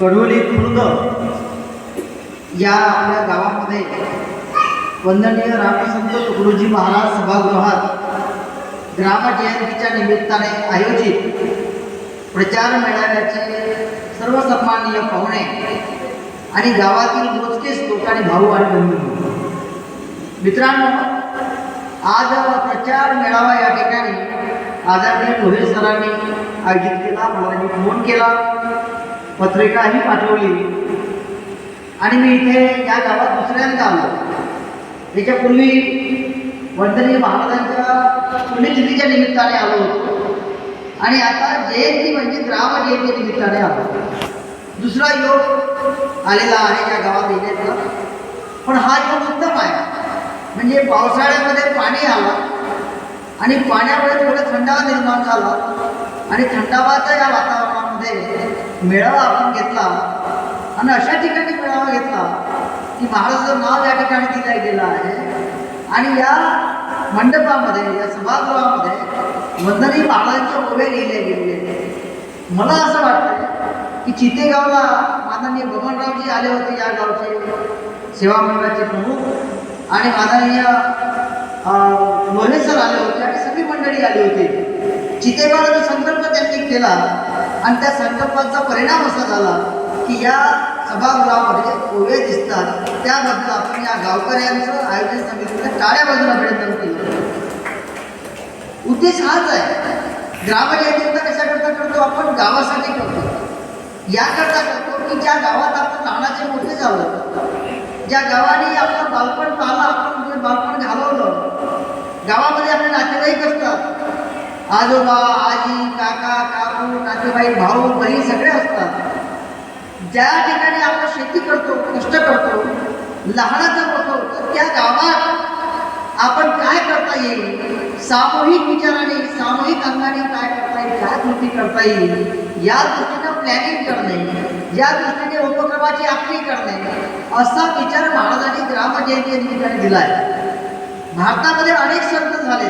कडोली खुर्द या आपल्या गावामध्ये वंदनीय रामसंत तुकडोजी महाराज सभागृहात ग्रामजयंतीच्या निमित्ताने आयोजित प्रचार मेळाव्याचे सर्व सन्माननीय पाहुणे आणि गावातील मोजकेच लोक आणि भाऊ आणि बंधू. मित्रांनो आज प्रचार मेळावा या ठिकाणी आदरणीय लोहे सरांनी आयोजित केला मला फोन केला. पत्रिकाही पाठवली. आणि मी इथे या गावात दुसऱ्यांदा आलो त्याच्यापूर्वी वंदनीय महाराजांच्या पुण्यतिथीच्या निमित्ताने आलो होतो. आणि आता जयंती म्हणजे ग्राम जयंती निमित्ताने आलो. दुसरा योग आलेला आहे या गावात येण्याचा. पण हा योग उत्तम आहे. म्हणजे पावसाळ्यामध्ये पाणी आलं. आणि पाण्यामुळे थोडं थंडावा निर्माण झाला. आणि थंडावाच्या या वातावरणामध्ये मेळावा आपण घेतला. आणि अशा ठिकाणी मेळावा घेतला की महाराजाचं नाव या ठिकाणी दिलं गेलं आहे. आणि या मंडपामध्ये या सभागृहामध्ये वंदनी महाराजांचे ओवे लिहिले गेलेले मला असं वाटतं की चितेगावला माननीय बबनरावजी आले होते या गावचे सेवा मंडळाचे प्रमुख. आणि माननीय मोरे आले होते आणि सगळी मंडळी आली होती. चितेगावला जो संकल्प त्यांनी केला आणि त्या संकल्पाचा परिणाम असा झाला की या सभागृहामध्ये ओवे दिसतात. त्याबद्दल आपण या गावकऱ्यांचं आयोजन समितीचं टाळ्या बाजूला प्रयत्न केलं. उद्देश हाच आहे. ग्रामजयंतीचा कशाकरता करतो आपण गावासाठी करतो. याकरता करतो की ज्या गावात आपण लहानाचे मोठे झालो. ज्या गावाने आपलं बालपण पाहिलं आपण बालपण घालवलं गावामध्ये आपले नातेवाईक असतात आजोबा आजी काका काकू नातेवाईक भाऊ बहीण सगळे असतात. ज्या ठिकाणी आपण शेती करतो कष्ट करतो लहानाचं होतो तर त्या गावात आपण काय करता येईल? सामूहिक विचाराने सामूहिक अंगाने काय करता येईल? काय कृती करता येईल? या दृष्टीनं प्लॅनिंग करणे या दृष्टीने उपक्रमाची आखणी करणे असा विचार महाराजांनी ग्रामजयंती या निमित्ताने दिला आहे भारतामध्ये अनेक संत झाले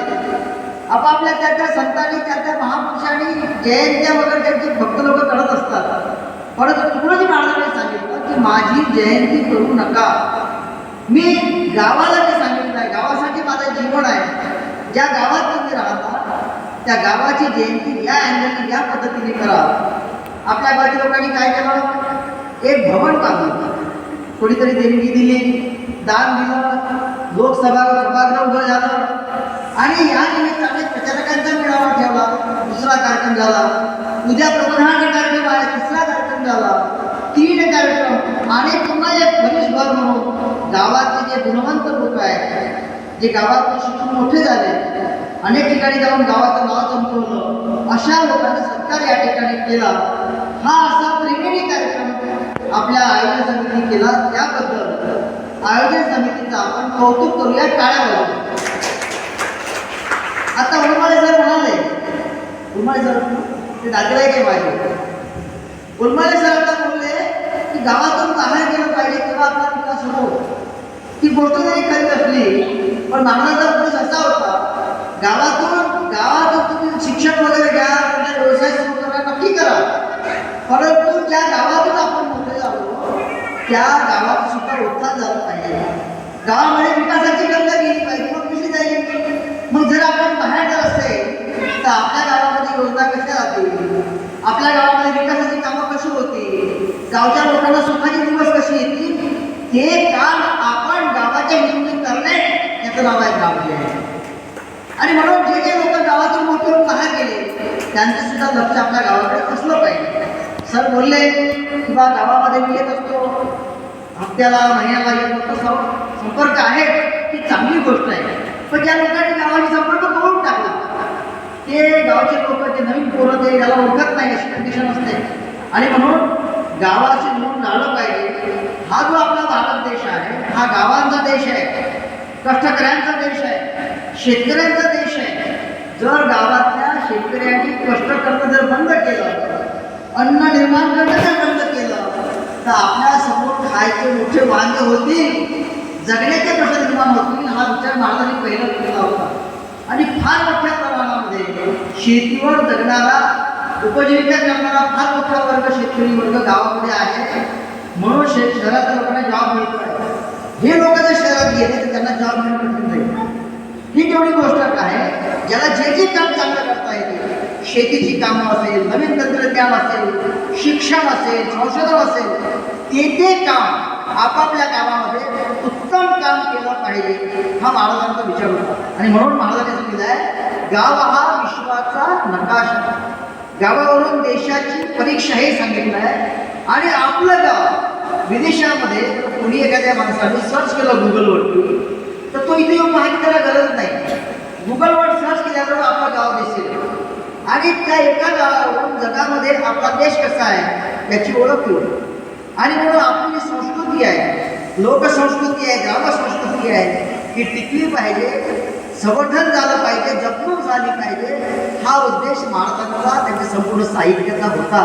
आपापल्या त्या त्या संतांनी त्या त्या महापुरुषांनी जयंत्या वगैरे त्यांचे भक्त लोक करत असतात. परंतु तुकडोजी महाराजांनी सांगितलं की माझी जयंती करू नका. मी गावाला मी सांगितलं आहे गावासाठी माझं जीवन आहे. ज्या गावात तुम्ही राहता त्या गावाची जयंती या अँगलने या पद्धतीने करा. आपल्या गावच्या लोकांनी काय केलं? एक भवन बांधलं. कोणीतरी देणगी दिली दान दिलं. लोकसभा सभागृह झालं. आणि या निमित्ताने प्रचारकांचा मेळावा ठेवला दुसरा कार्यक्रम झाला. उद्या प्रबोधनाचा कार्यक्रम आहे. तिसरा कार्यक्रम झाला. तीन कार्यक्रम. आणि पुन्हा एक भर म्हणून गावातले जे गुणवंत लोक आहेत जे गावात शिक्षण मोठे झाले अनेक ठिकाणी जाऊन गावाचं नाव चमकवलं अशा लोकांनी सत्कार या ठिकाणी केला. हा असा त्रिवेणी कार्यक्रम आपल्या आयोजन समितीने केला. त्याबद्दल आयोजन समितीचं आपण कौतुक करूया. टाळ्या आता उर्माळे सर म्हणाले उलमाळे सर ते नातेवाईक आहे माझे? उर्माळे सर आता बोलले की गावातून बाहेर गेलं पाहिजे तेव्हा आपला विकास होतो. ती गोष्ट जरी खरी असली पण मागण्याचा उद्देश असा होता गावातून गावातून तुम्ही शिक्षण वगैरे घ्या म्हणजे व्यवसाय सुरू करा नक्की करा. परंतु ज्या गावातून आपण मोठे जातो त्या गावात सुद्धा उत्थान झालं पाहिजे. गावामध्ये विकासाची गंगा गेली पाहिजे मग कशी जाईल मग जर आपण बाहेर जर असेल तर आपल्या गावामध्ये योजना कशा जातील आपल्या गावामध्ये विकासाची कामं कशी होती? गावच्या लोकांना सुखाचे दिवस कशी येतील? हे काम आपण गावाच्या हिंदू करणे याचं नाव आहे ग्रामजय आणि म्हणून जे जे लोक गावातून मोठे होऊन बाहेर गेले त्यांचं सुद्धा लक्ष आपल्या गावाकडे असलं पाहिजे. सर बोलले किंवा गावामध्ये मी येत असतो. हप्त्याला महिन्याला येत होतो संपर्क आहे. ही चांगली गोष्ट आहे. पण ज्या लोकांनी गावाशी संपर्क करून ते गावचे लोक ते नवीन पोरं ते याला ओळखत नाही अशी कंडिशन असते. आणि म्हणून गावाशी म्हणून राहिलं पाहिजे. हा जो आपला भारत देश आहे हा गावांचा देश आहे कष्टकऱ्यांचा देश आहे शेतकऱ्यांचा देश आहे. जर गावातल्या शेतकऱ्यांनी कष्ट करणं जर बंद केलं अन्न निर्माण करणं जर बंद केलं तर आपल्यासमोर खायचे मोठे वांदे होतील जगण्याचे प्रश्न निर्माण होतील हा विचार महाराजांनी पहिला केला होता. आणि फार मोठ्या प्रमाणात शेतीवर जगणारा उपजीविका करणारा फार मोठा वर्ग शेतकरी वर्ग गावामध्ये आहे. म्हणून शे शहरातल्या लोकांना जॉब मिळतोय. हे लोक जर शहरात गेले तर त्यांना जॉब मिळणं कठीण जाईल. ही तेवढी गोष्ट आहे. ज्याला जे जे काम चांगलं करता येते शेतीची कामं असेल नवीन तंत्रज्ञान असेल शिक्षण असेल संशोधन असेल ते ते काम आपापल्या कामामध्ये उत्तम काम केलं पाहिजे हा महाराजांचा विचार होता. आणि म्हणून महाराजांनी सांगितलं आहे गाव हा विश्वाचा नकाशा. गावावरून देशाची परीक्षा हे सांगितलं आहे. आणि आपलं गाव विदेशामध्ये कुणी एखाद्या माणसाने सर्च केलं गुगलवरती तर तो इथे येऊन माहिती त्याला गरज नाही. गुगलवर सर्च केल्यावर आपलं गाव दिसेल. आणि त्या एका गावावरून जगामध्ये आपला देश कसा आहे याची ओळख होईल. आणि म्हणून आपली जी संस्कृती आहे लोकसंस्कृती आहे ग्रामसंस्कृती आहे ही टिकली पाहिजे. संवर्धन झालं पाहिजे जपणूक झाली पाहिजे हा उद्देश महाराजांचा त्यांच्या संपूर्ण साहित्याचा होता.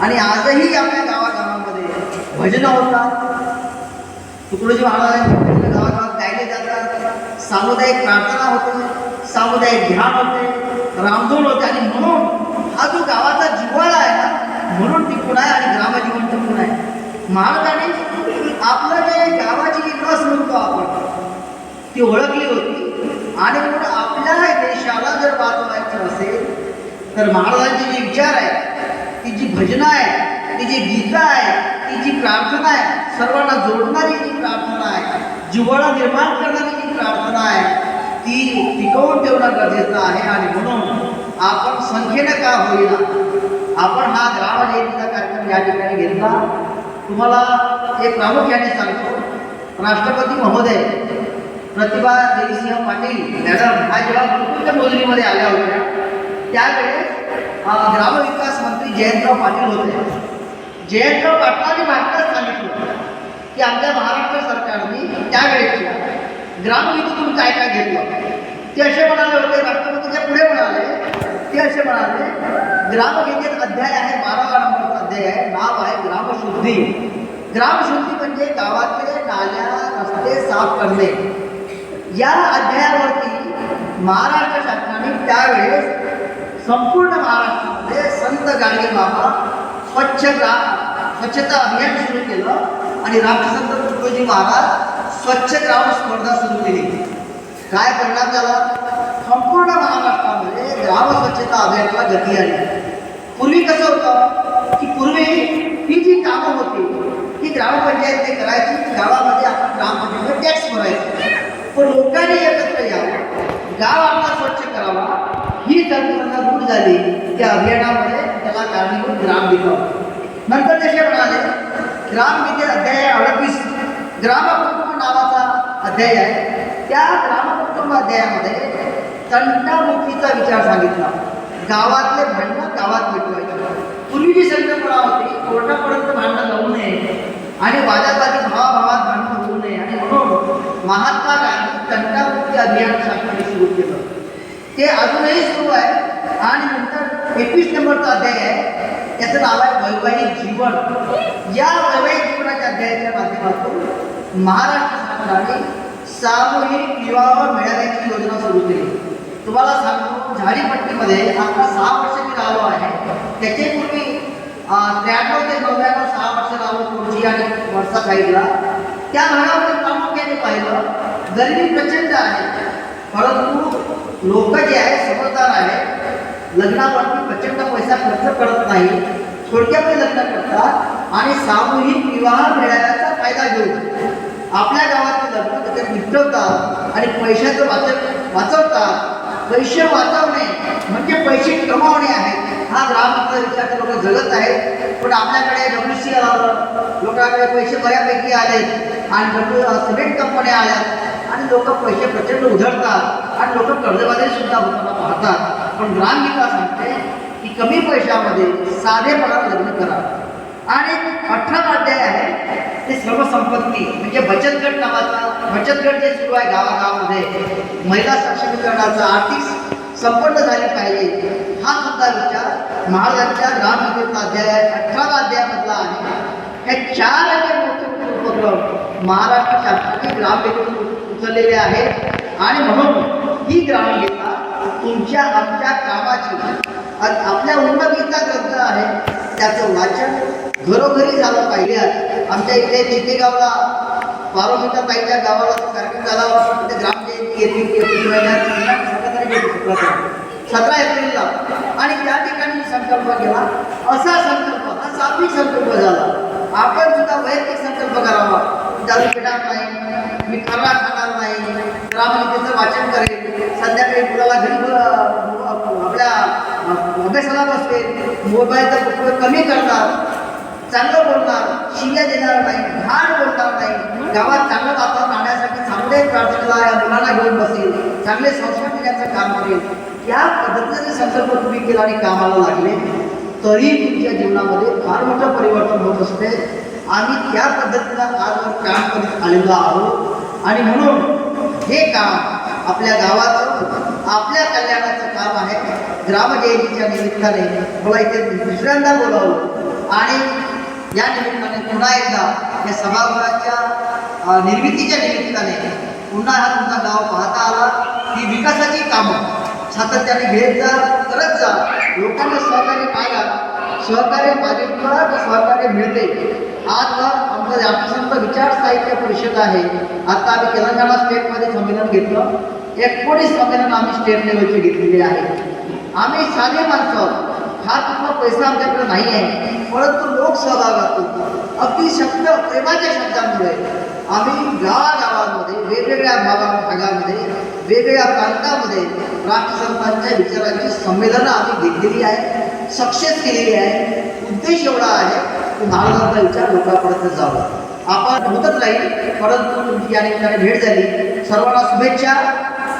आणि आजही आपल्या गावागावामध्ये भजनं होतात. तुकडोजी महाराजांनी गावागावात गायले जातात. सामुदायिक प्रार्थना होते सामुदायिक ध्यान होते रामधून होते. आणि म्हणून हा जो गावाचा जिव्हाळा आहे ना म्हणून टिकून आहे आणि ग्रामजीवन टिकून आहे. महाराजांनी आपलं जे गावाची जी म्हणतो आपण ती ओळखली होती. आणि म्हणून आपल्या देशाला जर वाचवायचं असेल तर महाराजांचे जे विचार आहे ती जी भजनं आहे ती जी गीता आहे ती जी प्रार्थना आहे सर्वांना जोडणारी जी प्रार्थना आहे जिव्हाळा निर्माण करणारी जी प्रार्थना आहे ती टिकवून ठेवणं गरजेचं आहे. आणि म्हणून आपण संख्येनं का होईना आपण हा ग्राम जयंतीचा कार्यक्रम या ठिकाणी घेतला. तुम्हाला एक प्रामुख्याने सांगतो. राष्ट्रपती महोदय प्रतिभा देवीसिंह पाटील मॅडम हा जेव्हा गुरुकुलच्या मोजणीमध्ये आल्या होत्या, त्यावेळेस ग्रामविकास मंत्री जयंतराव पाटील होते. जयंतराव पाटलांनी भारतात सांगितलं की आमच्या महाराष्ट्र सरकारने त्यावेळेच्या ग्रामविधीतून काय काय घेतलं? ते असे म्हणाले होते, राष्ट्रपतीच्या पुढे म्हणाले, ते असे म्हणाले ग्रामगीतेत अध्याय आहे, बारावा नंबरचा अध्याय आहे, नाव आहे ग्रामशुद्धी. ग्रामशुद्धी म्हणजे गावातले नाल्या, रस्ते साफ़ करणे. या अध्यायावरती महाराष्ट्र शासनाने त्यावेळेस संपूर्ण महाराष्ट्रामध्ये संत गाडगे बाबा स्वच्छ स्वच्छता अभियान सुरू केलं आणि राष्ट्रसंत तुकोजी महाराज स्वच्छ ग्राम स्पर्धा सुरू केली. काय परिणाम झाला? संपूर्ण महाराष्ट्रामध्ये ग्राम स्वच्छता अभियानाला गती आली. पूर्वी कसं होतं की पूर्वी ही जी कामं होती ही ग्रामपंचायत ते करायची गावामध्ये आपण ग्रामपंचायत टॅक्स भरायचं. पण लोकांनी एकत्र यावं. गाव आपला स्वच्छ करावा. ही कल्पना दूर झाली. त्या अभियानामध्ये त्याला कारणीभूत ग्राम विकाव नंतर जसे म्हणाले ग्रामगीते अध्याय अडतीस ग्रामकुटुंब नावाचा अध्याय आहे. त्या ग्रामकुटुंब अध्यायामध्ये तंटामुक्तीचा विचार सांगितला. गावातले भांडणं गावात मिटवायचे. पूर्वी जी संकल्पना होती कोर्टापर्यंत भांडणं जाऊ नये. आणि वादावादी भावाभावात महात्मा गांधी तंटामुक्ती अभियान शासनाने सुरू केलं. ते अजूनही सुरू आहे. आणि नंतर एकवीस नंबरचा अध्याय आहे. त्याचं नाव आहे वैवाहिक जीवन. या वैवाहिक जीवनाच्या अध्यायाच्या माध्यमातून महाराष्ट्र शासनाने सामूहिक विवाह मेळाव्याची योजना सुरू केली. तुम्हाला सांगतो, झाडीपट्टीमध्ये आता सहा वर्ष मी राहिलो आहे त्याचे पूर्वी त्र्याण्णव ते नव्याण्णव सहा वर्ष राहिलो कोणची आणि वर्षा साईडला? त्या भागामध्ये गरिबी प्रचंड आहे परंतु लोक जे आहे समजदार आहे लग्नावरती प्रचंड पैसा खर्च करत नाही थोडक्यामध्ये लग्न करतात आणि सामूहिक विवाह मिळाल्याचा फायदा घेऊन आपल्या गावातले लग्न त्याच्यात निपटवतात आणि पैशाचं वाचत वाचवतात. पैसे वाचवणे म्हणजे पैसे कमावणे आहे. हा ग्रामातला विचार लोक जगत आहेत पण आपल्याकडे डब्ल्यू सी लोकांकडे पैसे बऱ्यापैकी आले आणि डब्ल्यू सिमेंट कंपन्या आल्या लोक पैसे प्रचंड उधळतात आणि लोक कर्जबाजारी सुद्धा होताना पाहतात. पण ग्रामविकास सांगते की कमी पैशामध्ये साधेपणात लग्न करा. आणि अठरा अध्याय आहे ते सर्व संपत्ती म्हणजे बचत गट नावाचा बचत गट जे सुरू आहे गावागावामध्ये महिला सक्षमीकरणाचा आर्थिक संपन्न झाली पाहिजे. हा सुद्धा विचार महाराजांच्या ग्रामविकास अध्याय अठरावा अध्यायामधला आहे. हे चार असे मोठे उपक्रम महाराष्ट्र शासनाने ग्रामविकास उचललेले आहे आणि म्हणून ही ग्रामलेखा तुमच्या आमच्या कामाची आपल्या उन्नतीचा ग्रंथ आहे त्याचं वाचन घरोघरी झालं पाहिजे आमच्या इथे चितेगावला पारोमिता ताईच्या गावाला कार्यक्रम झाला होता तिथे ग्रामजयंती येते महिन्यात सतरा एप्रिलला आणि त्या ठिकाणी संकल्प केला असा संकल्प हा सात्विक संकल्प झाला आपण सुद्धा वैयक्तिक संकल्प करावा दारू पिणार नाही मी खर्रा खाणार नाही. रामगीतेचं वाचन करेन. संध्याकाळी मुलाला घरी आपल्या अभ्यासाला बसवेन मोबाईलचा उपयोग कमी करणार. चांगलं बोलणार. शिव्या देणार नाही. घाण बोलणार नाही. गावात चांगलं वातावरण आणण्यासाठी चांगले प्रार्थना या मुलांना घेऊन बसेल चांगले संस्कार देण्याचं काम करेल. या पद्धतीने संकल्प तुम्ही केला आणि कामाला लागले. तरी तुमच्या जीवनामध्ये फार मोठं परिवर्तन होत असते. आम्ही त्या पद्धतीनं आजवर काम करीत आलेलो आहोत. आणि म्हणून हे काम आपल्या गावाचं आपल्या कल्याणाचं काम आहे. ग्रामजयंतीच्या निमित्ताने मला इथे दुसऱ्यांदा बोलावलं आणि या निमित्ताने पुन्हा एकदा या सभागृहाच्या निर्मितीच्या निमित्ताने पुन्हा हा तुमचा गाव पाहता आला. ही विकासाची कामं सातत्याने घेत जा करत जा. लोकांना सहकार्य पाहिला. सहकार्य पालिकेला सहकार्य मिळते. आता आमचं जातीसंत विचार साहित्य परिषद आहे आता आम्ही तेलंगणा स्टेटमध्ये संमेलन घेतलं. एकोणीस संमेलन आम्ही स्टेट लेवलचे घेतलेले आहे आम्ही साधे माणसं हा फार कुठला पैसा आमच्याकडे नाही आहे परंतु लोक सहभागातून अगदी शब्द प्रेमाच्या शब्दांमुळे आम्ही गावागावांमध्ये वेगवेगळ्या भागा भागामध्ये वेगवेगळ्या प्रांतामध्ये राष्ट्रसंतांच्या विचारांची संमेलनं आम्ही घेतलेली आहे सक्सेस केलेली आहे. उद्देश एवढा आहे की महाराजांचा विचार लोकांपर्यंत जावा. आपण होतच राहील परंतु तुमची या ठिकाणी भेट झाली. सर्वांना शुभेच्छा.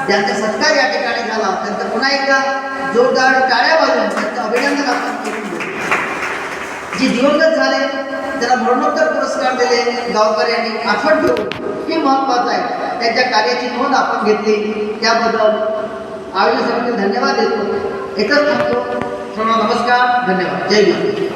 ज्यांचा सत्कार या ठिकाणी झाला त्यांचं पुन्हा एकदा जोरदार टाळ्या वाजवून त्यांचं अभिनंदन आपण करून जे दिवंगत झाले त्याला मरणोत्तर पुरस्कार दिले गावकऱ्यांनी आठवण ठेवून हे महत्वाचं आहे. त्यांच्या कार्याची नोंद आपण घेतली. त्याबद्दल आयोजन धन्यवाद देतो. एकच थांबतो. सर्वांना नमस्कार धन्यवाद. जय भीम